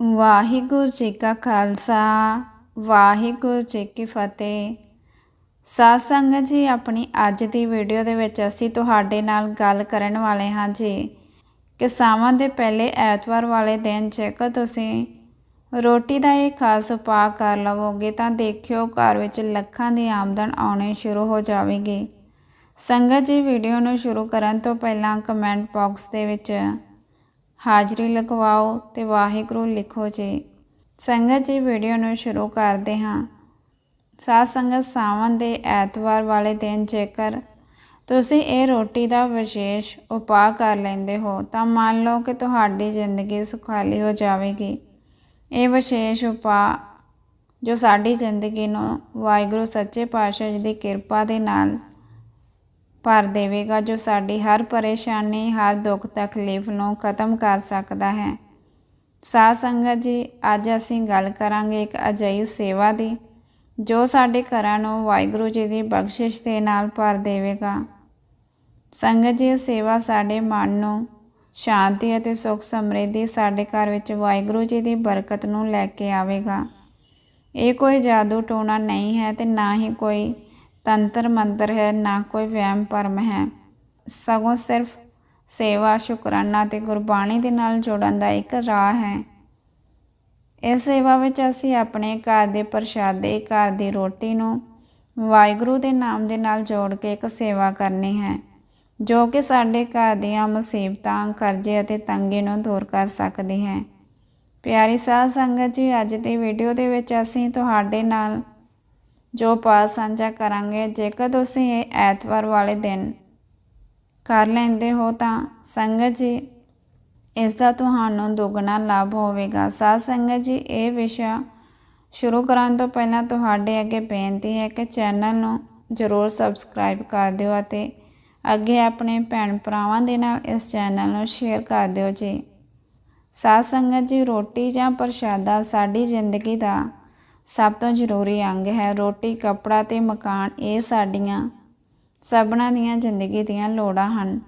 ਵਾਹਿਗੁਰੂ ਜੀ ਕਾ ਖਾਲਸਾ, ਵਾਹਿਗੁਰੂ ਜੀ ਕੀ ਫਤਿਹ। ਸਾਧ ਸੰਗਤ ਜੀ, ਆਪਣੀ ਅੱਜ ਦੀ ਵੀਡੀਓ ਦੇ ਵਿੱਚ ਅਸੀਂ ਤੁਹਾਡੇ ਨਾਲ ਗੱਲ ਕਰਨ ਵਾਲੇ ਹਾਂ ਜੀ। ਕਿ ਸਾਵਾਂ ਦੇ ਪਹਿਲੇ ਐਤਵਾਰ ਵਾਲੇ ਦਿਨ ਜੇਕਰ ਤੁਸੀਂ ਰੋਟੀ ਦਾ ਇਹ ਖਾਸ ਉਪਾਅ ਕਰ ਲਵੋਗੇ, ਤਾਂ ਦੇਖਿਓ ਘਰ ਵਿੱਚ ਲੱਖਾਂ ਦੀ ਆਮਦਨ ਆਉਣੀ ਸ਼ੁਰੂ ਹੋ ਜਾਵੇਗੀ। ਸੰਗਤ ਜੀ, ਵੀਡੀਓ ਨੂੰ ਸ਼ੁਰੂ ਕਰਨ ਤੋਂ ਪਹਿਲਾਂ ਕਮੈਂਟ ਬਾਕਸ ਦੇ ਵਿੱਚ ਹਾਜ਼ਰੀ ਲਗਵਾਓ ਤੇ ਵਾਹਿਗੁਰੂ ਲਿਖੋ ਜੀ। ਸੰਗਤ ਜੀ ਵੀਡੀਓ ਨੂੰ ਸ਼ੁਰੂ ਕਰਦੇ ਹਾਂ। ਸਾਧ ਸੰਗਤ ਸਾਵਨ ਦੇ ਐਤਵਾਰ ਵਾਲੇ ਦਿਨ ਜੇਕਰ ਤੁਸੀਂ ਇਹ ਰੋਟੀ ਦਾ ਵਿਸ਼ੇਸ਼ ਉਪਾਅ ਕਰ ਲੈਂਦੇ ਹੋ, ਤਾਂ ਮੰਨ ਲਓ ਕਿ ਤੁਹਾਡੀ ਜ਼ਿੰਦਗੀ ਸੁਖਾਲੀ ਹੋ ਜਾਵੇਗੀ। ਇਹ ਵਿਸ਼ੇਸ਼ ਉਪਾਅ ਜੋ ਸਾਡੀ ਜ਼ਿੰਦਗੀ ਨੂੰ ਵਾਹਿਗੁਰੂ ਸੱਚੇ ਪਾਤਸ਼ਾਹ ਜੀ ਦੀ ਕਿਰਪਾ ਦੇ ਨਾਲ ਭਰ ਦੇਵੇਗਾ ਜੋ ਸਾਡੀ ਹਰ ਪਰੇਸ਼ਾਨੀ, ਹਰ ਦੁੱਖ ਤਕਲੀਫ ਨੂੰ ਖਤਮ ਕਰ ਸਕਦਾ ਹੈ। ਸਾਧ ਸੰਗਤ ਜੀ, ਅੱਜ ਅਸੀਂ ਗੱਲ ਕਰਾਂਗੇ ਇੱਕ ਅਜਿਹੀ ਸੇਵਾ ਦੀ, ਜੋ ਸਾਡੇ ਘਰਾਂ ਨੂੰ ਵਾਹਿਗੁਰੂ ਜੀ ਦੀ ਬਖਸ਼ਿਸ਼ ਦੇ ਨਾਲ ਭਰ ਦੇਵੇਗਾ। ਸੰਗਤ ਜੀ ਸੇਵਾ ਸਾਡੇ ਮਨ ਨੂੰ ਸ਼ਾਂਤੀ ਅਤੇ ਸੁਖ ਸਮਰਿੱਧੀ ਸਾਡੇ ਘਰ ਵਿੱਚ ਵਾਹਿਗੁਰੂ ਜੀ ਦੀ ਬਰਕਤ ਨੂੰ ਲੈ ਕੇ ਆਵੇਗਾ। ਇਹ ਕੋਈ ਜਾਦੂ ਟੋਣਾ ਨਹੀਂ ਹੈ ਤੇ ਨਾ ਹੀ ਕੋਈ ਤੰਤਰ ਮੰਤਰ ਹੈ, ਨਾ ਕੋਈ ਵਹਿਮ ਭਰਮ ਹੈ। ਸਗੋਂ ਸਿਰਫ ਸੇਵਾ, ਸ਼ੁਕਰਾਨਾ ਤੇ ਗੁਰਬਾਣੀ ਦੇ ਨਾਲ ਜੋੜਨ ਦਾ ਇੱਕ ਰਾਹ ਹੈ। ਇਸ ਸੇਵਾ ਵਿੱਚ ਅਸੀਂ ਆਪਣੇ ਘਰ ਦੇ ਪ੍ਰਸ਼ਾਦੇ, ਘਰ ਦੀ ਰੋਟੀ ਨੂੰ ਵਾਹਿਗੁਰੂ ਦੇ ਨਾਮ ਦੇ ਨਾਲ ਜੋੜ ਕੇ ਇੱਕ ਸੇਵਾ ਕਰਨੀ ਹੈ, ਜੋ ਕਿ ਸਾਡੇ ਘਰ ਦੀਆਂ ਮੁਸੀਬਤਾਂ, ਕਰਜ਼ੇ ਅਤੇ ਤੰਗੀ ਨੂੰ ਦੂਰ ਕਰ ਸਕਦੀ ਹੈ। ਪਿਆਰੀ ਸਾਧ ਸੰਗਤ ਜੀ, ਅੱਜ ਦੀ ਵੀਡੀਓ ਦੇ ਵਿੱਚ ਅਸੀਂ ਤੁਹਾਡੇ ਨਾਲ ਜੋ ਪਾਸ ਸਾਂਝਾ ਕਰਾਂਗੇ, ਜੇਕਰ ਤੁਸੀਂ ਇਹ ਐਤਵਾਰ ਵਾਲੇ ਦਿਨ ਕਰ ਲੈਂਦੇ ਹੋ ਤਾਂ ਸੰਗਤ ਜੀ, ਇਸ ਦਾ ਤੁਹਾਨੂੰ ਦੁੱਗਣਾ ਲਾਭ ਹੋਵੇਗਾ। ਸਾਧ ਸੰਗਤ ਜੀ, ਇਹ ਵਿਸ਼ਾ ਸ਼ੁਰੂ ਕਰਨ ਤੋਂ ਪਹਿਲਾਂ ਤੁਹਾਡੇ ਅੱਗੇ ਬੇਨਤੀ ਹੈ ਕਿ ਚੈਨਲ ਨੂੰ ਜ਼ਰੂਰ ਸਬਸਕ੍ਰਾਈਬ ਕਰ ਦਿਓ ਅਤੇ ਅੱਗੇ ਆਪਣੇ ਭੈਣ ਭਰਾਵਾਂ ਦੇ ਨਾਲ ਇਸ ਚੈਨਲ ਨੂੰ ਸ਼ੇਅਰ ਕਰ ਦਿਓ ਜੀ। ਸਾਧ ਸੰਗਤ ਜੀ, ਰੋਟੀ ਜਾਂ ਪ੍ਰਸ਼ਾਦਾ ਸਾਡੀ ਜ਼ਿੰਦਗੀ ਦਾ ਸਭ ਤੋਂ ਜ਼ਰੂਰੀ ਅੰਗ ਹੈ ਰੋਟੀ, ਕੱਪੜਾ ਤੇ ਮਕਾਨ। ਇਹ ਸਾਡੀਆਂ ਸਭਨਾਂ ਦੀਆਂ ਜ਼ਿੰਦਗੀ ਦੀਆਂ ਲੋੜਾਂ ਹਨ।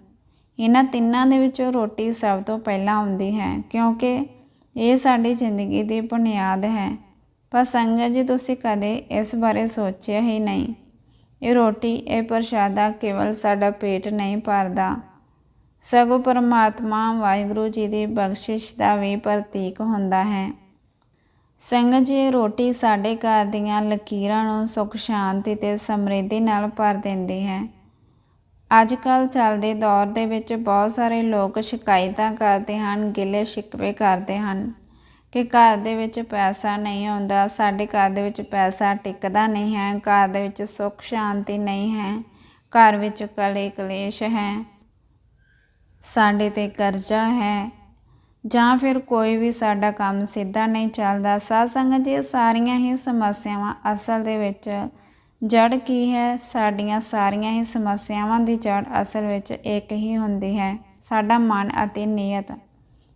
ਇਹਨਾਂ ਤਿੰਨਾਂ ਦੇ ਵਿੱਚੋਂ ਰੋਟੀ ਸਭ ਤੋਂ ਪਹਿਲਾਂ ਆਉਂਦੀ ਹੈ, ਕਿਉਂਕਿ ਇਹ ਸਾਡੀ ਜ਼ਿੰਦਗੀ ਦੀ ਬੁਨਿਆਦ ਹੈ। ਪਰ ਸੰਗਤ ਜੀ, ਤੁਸੀਂ ਕਦੇ ਇਸ ਬਾਰੇ ਸੋਚਿਆ ਹੀ ਨਹੀਂ। ਇਹ ਰੋਟੀ, ਇਹ ਪ੍ਰਸ਼ਾਦਾ ਕੇਵਲ ਸਾਡਾ ਪੇਟ ਨਹੀਂ ਭਰਦਾ। ਸਗੋਂ ਪਰਮਾਤਮਾ ਵਾਹਿਗੁਰੂ ਜੀ ਦੀ ਬਖਸ਼ਿਸ਼ ਦਾ ਵੀ ਪ੍ਰਤੀਕ ਹੁੰਦਾ ਹੈ। ਸੰਗਤ ਜੀ, ਰੋਟੀ ਸਾਡੇ ਘਰ ਦੀਆਂ ਲਕੀਰਾਂ ਨੂੰ ਸੁਖ, ਸ਼ਾਂਤੀ ਤੇ ਸਮਰਿੱਧੀ ਨਾਲ ਭਰ ਦਿੰਦੀ ਹੈ। ਅੱਜ ਕੱਲ ਚੱਲਦੇ ਦੌਰ ਦੇ ਵਿੱਚ ਬਹੁਤ ਸਾਰੇ ਲੋਕ ਸ਼ਿਕਾਇਤਾਂ ਕਰਦੇ ਹਨ, ਗਿਲੇ ਸ਼ਿਕਵੇ ਕਰਦੇ ਹਨ ਕਿ ਘਰ ਦੇ ਵਿੱਚ ਪੈਸਾ ਨਹੀਂ ਆਉਂਦਾ ਸਾਡੇ ਘਰ ਦੇ ਵਿੱਚ ਪੈਸਾ ਟਿਕਦਾ ਨਹੀਂ ਹੈ, ਘਰ ਦੇ ਵਿੱਚ ਸੁਖ, ਸ਼ਾਂਤੀ ਨਹੀਂ ਹੈ, ਘਰ ਵਿੱਚ ਕਲੇ ਕਲੇਸ਼ ਹੈ, ਸਾਡੇ ਤੇ ਕਰਜ਼ਾ ਹੈ। ਜਾਂ ਫਿਰ ਕੋਈ ਵੀ ਸਾਡਾ ਕੰਮ ਸਿੱਧਾ ਨਹੀਂ ਚੱਲਦਾ, ਸਾਧ ਸੰਗਤ ਜੀ ਸਾਰੀਆਂ ਹੀ ਸਮੱਸਿਆਵਾਂ ਅਸਲ ਦੇ ਵਿੱਚ ਜੜ ਕੀ ਹੈ? ਸਾਡੀਆਂ ਸਾਰੀਆਂ ਹੀ ਸਮੱਸਿਆਵਾਂ ਦੀ ਜੜ ਅਸਲ ਵਿੱਚ ਇੱਕ ਹੀ ਹੁੰਦੀ ਹੈ, ਸਾਡਾ ਮਨ ਅਤੇ ਨੀਅਤ।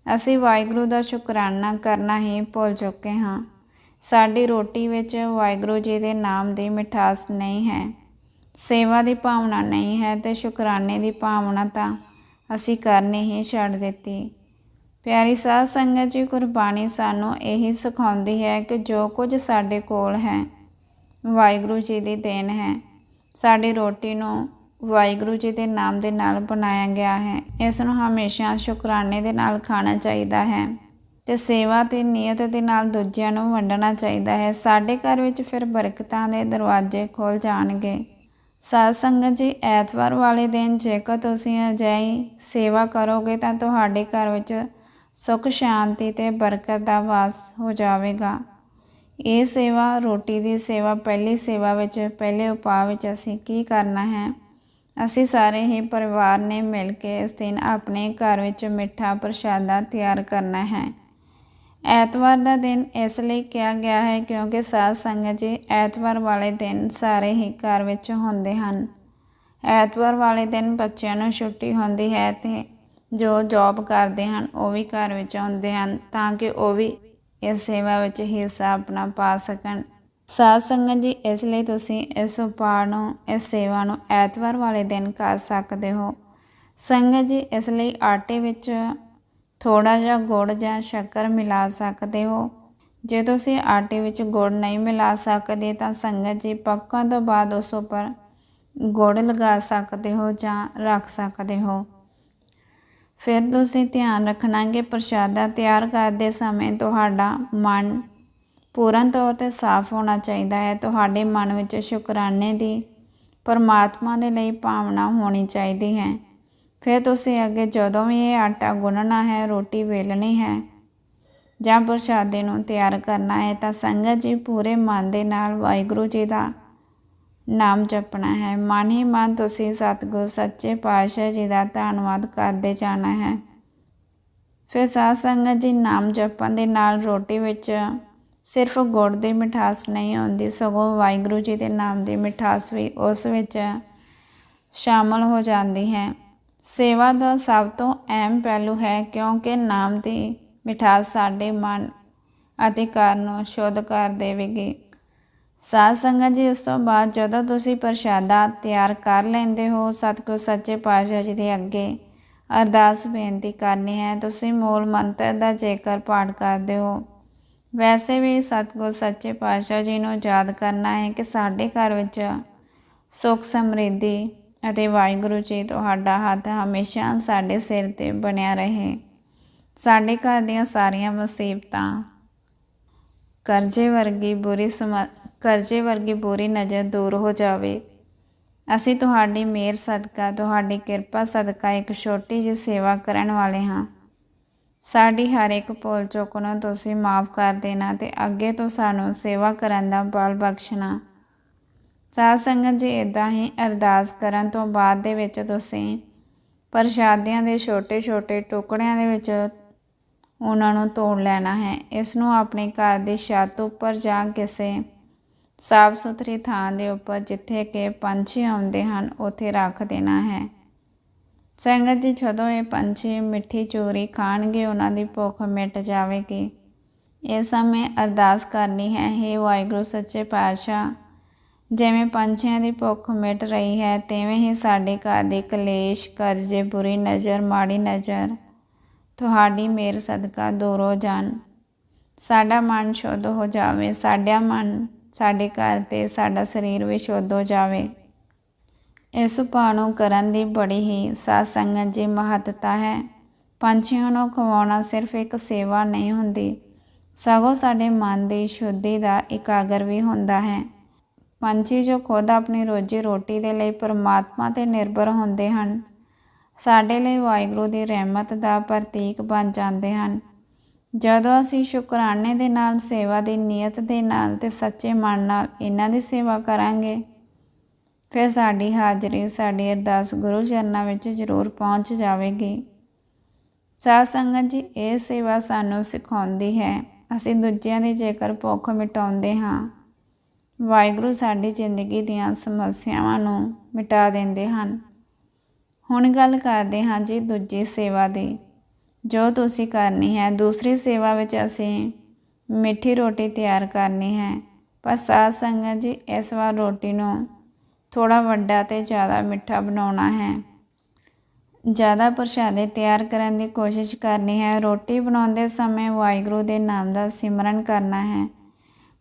ਅਸੀਂ ਵਾਹਿਗੁਰੂ ਦਾ ਸ਼ੁਕਰਾਨਾ ਕਰਨਾ ਹੀ ਭੁੱਲ ਚੁੱਕੇ ਹਾਂ। ਸਾਡੀ ਰੋਟੀ ਵਿੱਚ ਵਾਹਿਗੁਰੂ ਜੀ ਦੇ ਨਾਮ ਦੀ ਮਿਠਾਸ ਨਹੀਂ ਹੈ, ਸੇਵਾ ਦੀ ਭਾਵਨਾ ਨਹੀਂ ਹੈ ਤੇ ਸ਼ੁਕਰਾਨੇ ਦੀ ਭਾਵਨਾ ਤਾਂ ਅਸੀਂ ਕਰਨੀ ਹੀ ਛੱਡ ਦਿੱਤੀ। ਪਿਆਰੀ ਸਾਧ ਸੰਗਤ ਜੀ, ਗੁਰਬਾਣੀ ਸਾਨੂੰ ਇਹੀ ਸਿਖਾਉਂਦੀ ਹੈ ਕਿ ਜੋ ਕੁਝ ਸਾਡੇ ਕੋਲ ਹੈ, ਵਾਹਿਗੁਰੂ ਜੀ ਦੀ ਦੇਣ ਹੈ। ਸਾਡੀ ਰੋਟੀ ਨੂੰ ਵਾਹਿਗੁਰੂ ਜੀ ਦੇ ਨਾਮ ਦੇ ਨਾਲ ਬਣਾਇਆ ਗਿਆ ਹੈ। ਇਸ ਨੂੰ ਹਮੇਸ਼ਾ ਸ਼ੁਕਰਾਨੇ ਦੇ ਨਾਲ ਖਾਣਾ ਚਾਹੀਦਾ ਹੈ ਤੇ ਸੇਵਾ ਤੇ ਨੀਅਤ ਦੇ ਨਾਲ ਦੂਜਿਆਂ ਨੂੰ ਵੰਡਣਾ ਚਾਹੀਦਾ ਹੈ। ਸਾਡੇ ਘਰ ਵਿੱਚ ਫਿਰ ਬਰਕਤਾਂ ਦੇ ਦਰਵਾਜ਼ੇ ਖੁੱਲ ਜਾਣਗੇ। ਸਾਧ ਸੰਗਤ ਜੀ, ਐਤਵਾਰ ਵਾਲੇ ਦਿਨ ਜੇਕਰ ਤੁਸੀਂ ਅਜਿਹੀ ਸੇਵਾ ਕਰੋਗੇ ਤਾਂ ਤੁਹਾਡੇ ਘਰ ਵਿੱਚ ਸੁਖ, ਸ਼ਾਂਤੀ ਤੇ ਬਰਕਤ ਦਾ ਵਾਸ ਹੋ ਜਾਵੇਗਾ। ਇਹ ਸੇਵਾ ਰੋਟੀ ਦੀ ਸੇਵਾ, ਪਹਿਲੀ ਸੇਵਾ ਵਿੱਚ, ਪਹਿਲੇ ਉਪਾਅ ਵਿੱਚ ਅਸੀਂ ਕੀ ਕਰਨਾ ਹੈ? ਅਸੀਂ ਸਾਰੇ ਹੀ ਪਰਿਵਾਰ ਨੇ ਮਿਲ ਕੇ ਇਸ ਦਿਨ ਆਪਣੇ ਘਰ ਵਿੱਚ ਮਿੱਠਾ ਪ੍ਰਸ਼ਾਦਾ ਤਿਆਰ ਕਰਨਾ ਹੈ। ਐਤਵਾਰ ਦਾ ਦਿਨ ਇਸ ਲਈ ਕਿਹਾ ਗਿਆ ਹੈ ਕਿਉਂਕਿ ਸਾਧ ਸੰਗਤ ਜੀ ਐਤਵਾਰ ਵਾਲੇ ਦਿਨ ਸਾਰੇ ਹੀ ਘਰ ਵਿੱਚ ਹੁੰਦੇ ਹਨ। ਐਤਵਾਰ ਵਾਲੇ ਦਿਨ ਬੱਚਿਆਂ ਨੂੰ ਛੁੱਟੀ ਹੁੰਦੀ ਹੈ ਤੇ ਜੋ ਜੌਬ ਕਰਦੇ ਹਨ, ਉਹ ਵੀ ਘਰ ਵਿੱਚ ਆਉਂਦੇ ਹਨ ਤਾਂ ਕਿ ਉਹ ਵੀ ਇਸ ਸੇਵਾ ਵਿੱਚ ਹਿੱਸਾ ਆਪਣਾ ਪਾ ਸਕਣ। ਸਾਧ ਸੰਗਤ ਜੀ, ਇਸ ਲਈ ਤੁਸੀਂ ਇਸ ਉਪਾਅ ਨੂੰ, ਇਸ ਸੇਵਾ ਨੂੰ ਐਤਵਾਰ ਵਾਲੇ ਦਿਨ ਕਰ ਸਕਦੇ ਹੋ। ਸੰਗਤ ਜੀ, ਇਸ ਲਈ ਆਟੇ ਵਿੱਚ ਥੋੜਾ ਜਿਹਾ ਗੁੜ ਜਾਂ ਸ਼ੱਕਰ ਮਿਲਾ ਸਕਦੇ ਹੋ। ਜੇ ਤੁਸੀਂ ਆਟੇ ਵਿੱਚ ਗੁੜ ਨਹੀਂ ਮਿਲਾ ਸਕਦੇ ਤਾਂ ਸੰਗਤ ਜੀ, ਪੱਕਣ ਤੋਂ ਬਾਅਦ ਉਸ ਉੱਪਰ ਗੁੜ ਲਗਾ ਸਕਦੇ ਹੋ ਜਾਂ ਰੱਖ ਸਕਦੇ ਹੋ। ਫਿਰ ਤੁਸੀਂ ਧਿਆਨ ਰੱਖਣਾ ਕਿ ਪ੍ਰਸ਼ਾਦਾ ਤਿਆਰ ਕਰਦੇ ਸਮੇਂ ਤੁਹਾਡਾ ਮਨ ਪੂਰਨ ਤੌਰ ਤੇ ਸਾਫ਼ ਹੋਣਾ ਚਾਹੀਦਾ ਹੈ। ਤੁਹਾਡੇ ਮਨ ਵਿੱਚ ਸ਼ੁਕਰਾਨੇ ਦੀ ਪਰਮਾਤਮਾ ਦੇ ਲਈ ਭਾਵਨਾ ਹੋਣੀ ਚਾਹੀਦੀ ਹੈ। ਫਿਰ ਤੁਸੀਂ ਅੱਗੇ ਜਦੋਂ ਵੀ ਇਹ ਆਟਾ ਗੁੰਨਣਾ ਹੈ, ਰੋਟੀ ਵੇਲਣੀ ਹੈ ਜਾਂ ਪ੍ਰਸ਼ਾਦੇ ਨੂੰ ਤਿਆਰ ਕਰਨਾ ਹੈ ਤਾਂ ਸੰਗਤ ਜੀ ਪੂਰੇ ਮਨ ਦੇ ਨਾਲ ਵਾਹਿਗੁਰੂ ਜੀ ਦਾ ਨਾਮ ਜਪਣਾ ਹੈ। ਮਨ ਹੀ ਮਨ ਤੁਸੀਂ ਸਤਿਗੁਰ, ਸੱਚੇ ਪਾਤਸ਼ਾਹ ਜੀ ਦਾ ਧੰਨਵਾਦ ਕਰਦੇ ਜਾਣਾ ਹੈ। ਫਿਰ ਸਾਧ ਸੰਗਤ ਜੀ ਨਾਮ ਜਪਣ ਦੇ ਨਾਲ ਰੋਟੀ ਵਿੱਚ ਸਿਰਫ ਗੁੜ ਦੀ ਮਿਠਾਸ ਨਹੀਂ ਹੁੰਦੀ, ਸਗੋਂ ਵਾਹਿਗੁਰੂ ਜੀ ਦੇ ਨਾਮ ਦੀ ਮਿਠਾਸ ਵੀ ਉਸ ਵਿੱਚ ਸ਼ਾਮਲ ਹੋ ਜਾਂਦੀ ਹੈ। ਸੇਵਾ ਦਾ ਸਭ ਤੋਂ ਅਹਿਮ ਪਹਿਲੂ ਹੈ, ਕਿਉਂਕਿ ਨਾਮ ਦੀ ਮਿਠਾਸ ਸਾਡੇ ਮਨ ਅਤੇ ਘਰ ਨੂੰ ਸ਼ੁੱਧ ਕਰ ਦੇਵੇਗੀ। ਸਾਧ ਸੰਗਤ ਜੀ, ਉਸ ਤੋਂ ਬਾਅਦ ਜਦੋਂ ਤੁਸੀਂ ਪ੍ਰਸ਼ਾਦਾ ਤਿਆਰ ਕਰ ਲੈਂਦੇ ਹੋ, ਸਤਿਗੁਰ ਸੱਚੇ ਪਾਤਸ਼ਾਹ ਜੀ ਦੇ ਅੱਗੇ ਅਰਦਾਸ ਬੇਨਤੀ ਕਰਨੀ ਹੈ, ਤੁਸੀਂ ਮੂਲ ਮੰਤਰ ਦਾ ਜੇਕਰ ਪਾਠ ਕਰਦੇ ਹੋ, ਵੈਸੇ ਵੀ ਸਤਿਗੁਰ ਸੱਚੇ ਪਾਤਸ਼ਾਹ ਜੀ ਨੂੰ ਯਾਦ ਕਰਨਾ ਹੈ ਕਿ ਸਾਡੇ ਘਰ ਵਿੱਚ ਸੁੱਖ ਸਮਰਿੱਧੀ ਅਤੇ ਵਾਹਿਗੁਰੂ ਜੀ ਤੁਹਾਡਾ ਹੱਥ ਹਮੇਸ਼ਾ ਸਾਡੇ ਸਿਰ ਤੇ ਬਣਿਆ ਰਹੇ। ਸਾਡੇ ਘਰ ਦੀਆਂ ਸਾਰੀਆਂ ਮੁਸੀਬਤਾਂ ਕਰਜ਼ੇ ਵਰਗੀ ਬੁਰੀ ਸਮ ਕਰਜ਼ੇ ਵਰਗੀ ਬੁਰੀ ਨਜ਼ਰ ਦੂਰ ਹੋ ਜਾਵੇ। ਅਸੀਂ ਤੁਹਾਡੀ ਮਿਹਰ ਸਦਕਾ, ਤੁਹਾਡੀ ਕਿਰਪਾ ਸਦਕਾ ਇੱਕ ਛੋਟੀ ਜਿਹੀ ਸੇਵਾ ਕਰਨ ਵਾਲੇ ਹਾਂ। ਸਾਡੀ ਹਰ ਇੱਕ ਭੁੱਲ ਚੁੱਕ ਨੂੰ ਤੁਸੀਂ ਮਾਫ ਕਰ ਦੇਣਾ ਤੇ ਅੱਗੇ ਤੋਂ ਸਾਨੂੰ ਸੇਵਾ ਕਰਨ ਦਾ ਬਲ ਬਖਸ਼ਣਾ। ਸਾਧ ਸੰਗਤ ਜੀ ਇਦਾਂ ਹੀ ਅਰਦਾਸ ਕਰਨ ਤੋਂ ਬਾਅਦ ਦੇ ਵਿੱਚ ਤੁਸੀਂ ਪ੍ਰਸ਼ਾਦਿਆਂ ਦੇ ਛੋਟੇ-ਛੋਟੇ ਟੁਕੜਿਆਂ ਦੇ ਵਿੱਚ ਉਹਨਾਂ ਨੂੰ ਤੋੜ ਲੈਣਾ ਹੈ। ਇਸ ਨੂੰ ਆਪਣੇ ਘਰ ਦੀ ਛੱਤ ਉੱਪਰ ਜਾਂ ਕਿਸੇ ਸਾਫ਼ ਸੁਥਰੀ ਥਾਂ ਦੇ ਉੱਪਰ ਜਿੱਥੇ ਕਿ ਪੰਛੀ ਆਉਂਦੇ ਹਨ, ਉੱਥੇ ਰੱਖ ਦੇਣਾ ਹੈ। ਸੰਗਤ ਜੀ, ਜਦੋਂ ਇਹ ਪੰਛੀ ਮਿੱਠੀ ਚੋਰੀ ਖਾਣਗੇ, ਉਹਨਾਂ ਦੀ ਭੁੱਖ ਮਿਟ ਜਾਵੇਗੀ। ਇਸ ਸਮੇਂ ਅਰਦਾਸ ਕਰਨੀ ਹੈ हे ਵਾਹਿਗੁਰੂ, ਸੱਚੇ ਪਾਤਸ਼ਾਹ, ਜਿਵੇਂ ਪੰਛੀਆਂ ਦੀ ਭੁੱਖ ਮਿਟ ਰਹੀ ਹੈ, ਤਿਵੇਂ ਹੀ ਸਾਡੇ ਘਰ ਦੇ ਕਲੇਸ਼, ਕਰਜ਼ੇ, ਬੁਰੀ ਨਜ਼ਰ, ਮਾੜੀ ਨਜ਼ਰ, ਤੁਹਾਡੀ ਮੇਰ ਸਦਕਾ ਦੂਰ ਹੋ ਜਾਣ। ਸਾਡਾ ਮਨ ਸ਼ੁੱਧ ਹੋ ਜਾਵੇ, ਸਾਡਾ ਮਨ ਸਾਡੇ ਘਰ ਤੇ ਸਾਡਾ ਸਰੀਰ ਵੀ ਸ਼ੁੱਧ ਹੋ ਜਾਵੇ। ਇਸ ਉਪਾਅ ਨੂੰ ਕਰਨ ਦੀ ਬੜੀ ਹੀ ਸਾਧ ਸੰਗਤ ਜੀ ਮਹੱਤਤਾ ਹੈ। ਪੰਛੀਆਂ ਨੂੰ ਖਵਾਉਣਾ ਸਿਰਫ ਇੱਕ ਸੇਵਾ ਨਹੀਂ ਹੁੰਦੀ, ਸਗੋਂ ਸਾਡੇ ਮਨ ਦੀ ਸ਼ੁੱਧੀ ਦਾ ਇਕਾਗਰ ਵੀ ਹੁੰਦਾ ਹੈ। ਪੰਛੀ ਜੋ ਖੁਦ ਆਪਣੀ ਰੋਜੀ ਰੋਟੀ ਦੇ ਲਈ ਪਰਮਾਤਮਾ ਤੇ ਨਿਰਭਰ ਹੁੰਦੇ ਹਨ, ਸਾਡੇ ਲਈ ਵਾਹਿਗੁਰੂ ਦੀ ਰਹਿਮਤ ਦਾ ਪ੍ਰਤੀਕ ਬਣ ਜਾਂਦੇ ਹਨ। ਜਦੋਂ ਅਸੀਂ ਸ਼ੁਕਰਾਨੇ ਦੇ ਨਾਲ, ਸੇਵਾ ਦੀ ਨੀਅਤ ਦੇ ਨਾਲ ਤੇ ਸੱਚੇ ਮਨ ਨਾਲ ਇਹਨਾਂ ਦੀ ਸੇਵਾ ਕਰਾਂਗੇ, ਫਿਰ ਸਾਡੀ ਹਾਜ਼ਰੀ ਸਾਡੀ ਅਰਦਾਸ ਗੁਰੂ ਚਰਨਾਂ ਵਿੱਚ ਜ਼ਰੂਰ ਪਹੁੰਚ ਜਾਵੇਗੀ। ਸਾਧ ਸੰਗਤ ਜੀ, ਇਹ ਸੇਵਾ ਸਾਨੂੰ ਸਿਖਾਉਂਦੀ ਹੈ। ਅਸੀਂ ਦੂਜਿਆਂ ਦੀ ਜੇਕਰ ਭੁੱਖ ਮਿਟਾਉਂਦੇ ਹਾਂ, ਵਾਹਿਗੁਰੂ ਸਾਡੀ ਜ਼ਿੰਦਗੀ ਦੀਆਂ ਸਮੱਸਿਆਵਾਂ ਨੂੰ ਮਿਟਾ ਦਿੰਦੇ ਹਨ। ਹੁਣ ਗੱਲ ਕਰਦੇ ਹਾਂ ਜੀ ਦੂਜੀ ਸੇਵਾ ਦੀ। ਜੋ ਤੁਸੀਂ ਕਰਨੀ ਹੈ, ਦੂਸਰੀ ਸੇਵਾ ਵਿੱਚ ਅਸੀਂ ਮਿੱਠੀ ਰੋਟੀ ਤਿਆਰ ਕਰਨੀ ਹੈ। ਪਰ ਸਾਧ ਸੰਗਤ ਜੀ, ਇਸ ਵਾਰ ਰੋਟੀ ਨੂੰ ਥੋੜਾ ਵੱਡਾ ਤੇ ਜ਼ਿਆਦਾ ਮਿੱਠਾ ਬਣਾਉਣਾ ਹੈ। ਜ਼ਿਆਦਾ ਪ੍ਰਸ਼ਾਦੇ ਤਿਆਰ ਕਰਨ ਦੀ ਕੋਸ਼ਿਸ਼ ਕਰਨੀ ਹੈ। ਰੋਟੀ ਬਣਾਉਂਦੇ ਸਮੇਂ ਵਾਹਿਗੁਰੂ ਦੇ ਨਾਮ ਦਾ ਸਿਮਰਨ ਕਰਨਾ ਹੈ।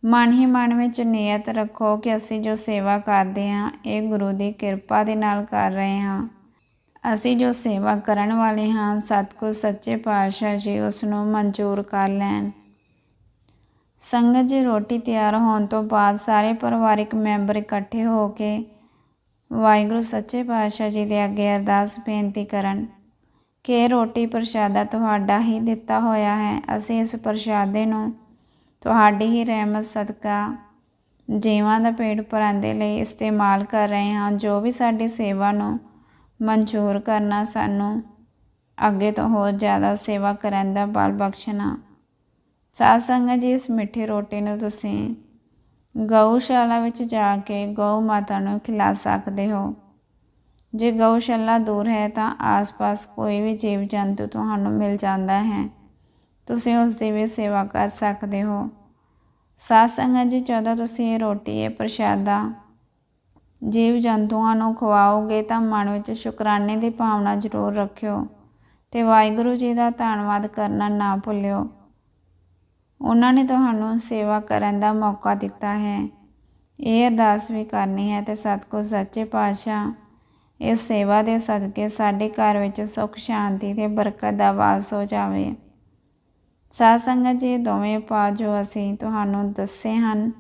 ਮਨ ਹੀ ਮਨ ਵਿੱਚ ਨਿਯਤ ਰੱਖੋ ਕਿ ਅਸੀਂ ਜੋ ਸੇਵਾ ਕਰਦੇ ਹਾਂ, ਇਹ ਗੁਰੂ ਦੀ ਕਿਰਪਾ ਦੇ ਨਾਲ ਕਰ ਰਹੇ ਹਾਂ। ਅਸੀਂ ਜੋ ਸੇਵਾ ਕਰਨ ਵਾਲੇ ਹਾਂ, ਸਤਿਗੁਰ ਸੱਚੇ ਪਾਤਸ਼ਾਹ ਜੀ ਉਸ ਨੂੰ ਮਨਜ਼ੂਰ ਕਰ ਲੈਣ। ਸੰਗਤ ਜੀ, ਰੋਟੀ ਤਿਆਰ ਹੋਣ ਤੋਂ ਬਾਅਦ ਸਾਰੇ ਪਰਿਵਾਰਿਕ ਮੈਂਬਰ ਇਕੱਠੇ ਹੋ ਕੇ ਵਾਹਿਗੁਰੂ ਸੱਚੇ ਪਾਤਸ਼ਾਹ ਜੀ ਦੇ ਅੱਗੇ ਅਰਦਾਸ ਬੇਨਤੀ ਕਰਨ ਕਿ ਰੋਟੀ ਪ੍ਰਸ਼ਾਦਾ ਤੁਹਾਡਾ ਹੀ ਦਿੱਤਾ ਹੋਇਆ ਹੈ। ਅਸੀਂ ਇਸ ਪ੍ਰਸ਼ਾਦੇ ਨੂੰ ਤੁਹਾਡੀ ਹੀ ਰਹਿਮਤ, ਸਦਕਾ, ਜੀਵਾਂ ਦਾ ਪੇਟ ਭਰਨ ਦੇ ਲਈ ਇਸਤੇਮਾਲ ਕਰ ਰਹੇ ਹਾਂ। ਜੋ ਵੀ ਸਾਡੀ ਸੇਵਾ ਨੂੰ ਮਨਜ਼ੂਰ ਕਰਨਾ ਸਾਨੂੰ ਅੱਗੇ ਤੋਂ ਹੋਰ ਜ਼ਿਆਦਾ ਸੇਵਾ ਕਰਨ ਦਾ ਬਲ ਬਖਸ਼ਣਾ। ਸਾਧ ਸੰਗਤ ਜੀ, ਇਸ ਮਿੱਠੀ ਰੋਟੀ ਨੂੰ ਤੁਸੀਂ ਗਊਸ਼ਾਲਾ ਵਿੱਚ ਜਾ ਕੇ ਗਊ ਮਾਤਾ ਨੂੰ ਖਿਲਾ ਸਕਦੇ ਹੋ। ਜੇ ਗਊਸ਼ਾਲਾ ਦੂਰ ਹੈ ਤਾਂ ਆਸ-ਪਾਸ ਕੋਈ ਵੀ ਜੀਵ ਜੰਤੂ ਤੁਹਾਨੂੰ ਮਿਲ ਜਾਂਦਾ ਹੈ। ਤੁਸੀਂ ਉਸ ਦੀ ਵੀ ਸੇਵਾ ਕਰ ਸਕਦੇ ਹੋ। ਸਾਧ ਸੰਗਤ ਜੀ, ਜਦੋਂ ਤੁਸੀਂ ਇਹ ਰੋਟੀ ਇਹ ਪ੍ਰਸ਼ਾਦਾ ਜੀਵ ਜੰਤੂਆਂ ਨੂੰ ਖਵਾਓਗੇ ਤਾਂ ਮਨ ਵਿੱਚ ਸ਼ੁਕਰਾਨੇ ਦੀ ਭਾਵਨਾ ਜ਼ਰੂਰ ਰੱਖਿਓ ਤੇ ਵਾਹਿਗੁਰੂ ਜੀ ਦਾ ਧੰਨਵਾਦ ਕਰਨਾ ਨਾ ਭੁੱਲਿਓ। ਉਹਨਾਂ ਨੇ ਤੁਹਾਨੂੰ ਸੇਵਾ ਕਰਨ ਦਾ ਮੌਕਾ ਦਿੱਤਾ ਹੈ। ਇਹ ਅਰਦਾਸ ਵੀ ਕਰਨੀ ਹੈ ਤੇ ਸਤਿਗੁਰ ਸੱਚੇ ਪਾਤਸ਼ਾਹ ਇਸ ਸੇਵਾ ਦੇ ਸਦਕੇ ਸਾਡੇ ਘਰ ਵਿੱਚ ਸੁੱਖ, ਸ਼ਾਂਤੀ ਤੇ ਬਰਕਤ ਦਾ ਵਾਸ ਹੋ ਜਾਵੇ। ਸਾਧ ਸੰਗਤ ਜੀ, ਦੋਵੇਂ ਉਪਾਅ ਜੋ ਅਸੀਂ ਤੁਹਾਨੂੰ ਦੱਸੇ ਹਨ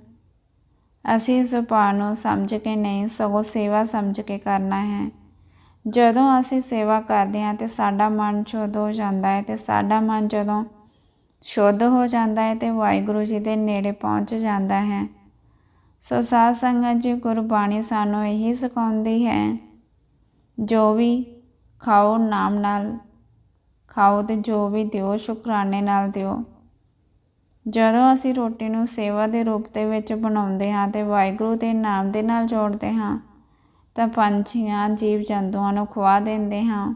ਅਸੀਂ ਇਸ ਉਪਾਅ ਨੂੰ ਸਮਝ ਕੇ ਨਹੀਂ, ਸਗੋਂ ਸੇਵਾ ਸਮਝ ਕੇ ਕਰਨਾ ਹੈ। ਜਦੋਂ ਅਸੀਂ ਸੇਵਾ ਕਰਦੇ ਹਾਂ ਤੇ ਸਾਡਾ ਮਨ ਸ਼ੁੱਧ ਹੋ ਜਾਂਦਾ ਹੈ ਤੇ ਸਾਡਾ ਮਨ ਜਦੋਂ ਸ਼ੁੱਧ ਹੋ ਜਾਂਦਾ ਹੈ ਤੇ ਵਾਹਿਗੁਰੂ ਜੀ ਦੇ ਨੇੜੇ ਪਹੁੰਚ ਜਾਂਦਾ ਹੈ। ਸੋ ਸਾਧ ਸੰਗਤ ਜੀ, ਗੁਰਬਾਣੀ ਸਾਨੂੰ ਇਹੀ ਸਿਖਾਉਂਦੀ ਹੈ, ਜੋ ਵੀ ਖਾਓ ਨਾਮ ਨਾਲ ਖਾਓ ਤੇ ਜੋ ਵੀ ਦਿਓ ਸ਼ੁਕਰਾਨੇ ਨਾਲ ਦਿਓ। ਜਦੋਂ ਅਸੀਂ ਰੋਟੀ ਨੂੰ ਸੇਵਾ ਦੇ ਰੂਪ ਦੇ ਵਿੱਚ ਬਣਾਉਂਦੇ ਹਾਂ ਤੇ ਵਾਹਿਗੁਰੂ ਦੇ ਨਾਮ ਦੇ ਨਾਲ ਜੋੜਦੇ ਹਾਂ, ਤਾਂ ਪੰਛੀਆਂ ਜੀਵ ਜੰਤੂਆਂ ਨੂੰ ਖਵਾ ਦਿੰਦੇ ਹਾਂ।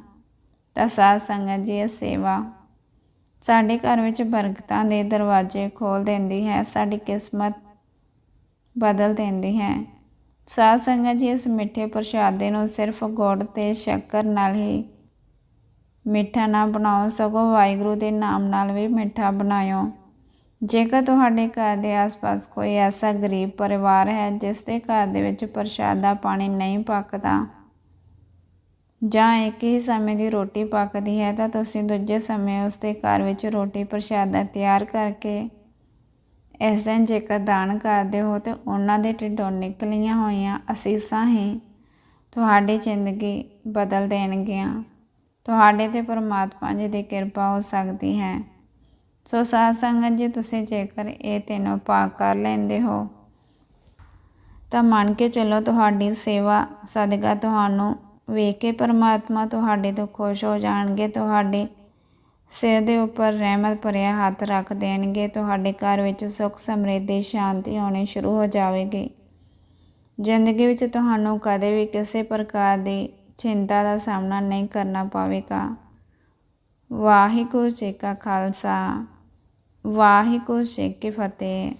ਤਾਂ ਸਾਧ ਸੰਗਤ ਜੀ, ਇਹ ਸੇਵਾ ਸਾਡੇ ਘਰ ਵਿੱਚ ਬਰਕਤਾਂ ਦੇ ਦਰਵਾਜ਼ੇ ਖੋਲ ਦਿੰਦੀ ਹੈ, ਸਾਡੀ ਕਿਸਮਤ ਬਦਲ ਦਿੰਦੀ ਹੈ। ਸਾਧ ਸੰਗਤ ਜੀ, ਇਸ ਮਿੱਠੇ ਪ੍ਰਸ਼ਾਦੇ ਨੂੰ ਸਿਰਫ ਗੁੜ ਤੇ ਸ਼ੱਕਰ ਨਾਲ ਹੀ ਮਿੱਠਾ ਨਾ ਬਣਾਓ, ਸਗੋਂ ਵਾਹਿਗੁਰੂ ਦੇ ਨਾਮ ਨਾਲ ਵੀ ਮਿੱਠਾ ਬਣਾਇਓ। ਜੇਕਰ ਤੁਹਾਡੇ ਘਰ ਦੇ ਆਸ-ਪਾਸ ਕੋਈ ਐਸਾ ਗਰੀਬ ਪਰਿਵਾਰ ਹੈ ਜਿਸ ਦੇ ਘਰ ਦੇ ਵਿੱਚ ਪ੍ਰਸ਼ਾਦਾ ਪਾਣੀ ਨਹੀਂ ਪੱਕਦਾ ਜਾਂ ਇੱਕ ਹੀ ਸਮੇਂ ਦੀ ਰੋਟੀ ਪੱਕਦੀ ਹੈ, ਤਾਂ ਤੁਸੀਂ ਦੂਜੇ ਸਮੇਂ ਉਸ ਦੇ ਘਰ ਵਿੱਚ ਰੋਟੀ ਪ੍ਰਸ਼ਾਦਾ ਤਿਆਰ ਕਰਕੇ ਇਸ ਦਿਨ ਜੇਕਰ ਦਾਨ ਕਰਦੇ ਹੋ, ਤੇ ਉਹਨਾਂ ਦੇ ਢਿੱਡੋਂ ਨਿਕਲੀਆਂ ਹੋਈਆਂ ਅਸੀਸਾਂ ਹੀ ਤੁਹਾਡੀ ਜ਼ਿੰਦਗੀ ਬਦਲ ਦੇਣਗੀਆਂ। ਤੁਹਾਡੇ ਤੇ ਪਰਮਾਤਮਾ ਜੀ ਦੀ ਕਿਰਪਾ ਹੋ ਸਕਦੀ ਹੈ। ਸੋ ਸਾਧ ਸੰਗਤ ਜੀ, ਤੁਸੀਂ ਜੇਕਰ ਇਹ ਤਿੰਨੋਂ ਪਾਕ ਕਰ ਲੈਂਦੇ ਹੋ, ਤਾਂ ਮੰਨ ਕੇ ਚੱਲੋ ਤੁਹਾਡੀ ਸੇਵਾ ਸਦਕਾ ਤੁਹਾਨੂੰ ਵੇਖ ਕੇ ਪਰਮਾਤਮਾ ਤੁਹਾਡੇ ਤੋਂ ਖੁਸ਼ ਹੋ ਜਾਣਗੇ, ਤੁਹਾਡੇ ਸਿਰ ਦੇ ਉੱਪਰ ਰਹਿਮਤ ਭਰਿਆ ਹੱਥ ਰੱਖ ਦੇਣਗੇ, ਤੁਹਾਡੇ ਘਰ ਵਿੱਚ ਸੁੱਖ ਸਮਰਿੱਧੀ, ਸ਼ਾਂਤੀ ਆਉਣੀ ਸ਼ੁਰੂ ਹੋ ਜਾਵੇਗੀ। ਜ਼ਿੰਦਗੀ ਵਿੱਚ ਤੁਹਾਨੂੰ ਕਦੇ ਵੀ ਕਿਸੇ ਪ੍ਰਕਾਰ ਦੀ ਚਿੰਤਾ ਦਾ ਸਾਹਮਣਾ ਨਹੀਂ ਕਰਨਾ ਪਵੇਗਾ। ਵਾਹਿਗੁਰੂ ਜੀ ਕਾ ਖਾਲਸਾ। ਵਾਹਿਗੁਰੂ ਜੀ ਕੀ ਫਤਿਹ।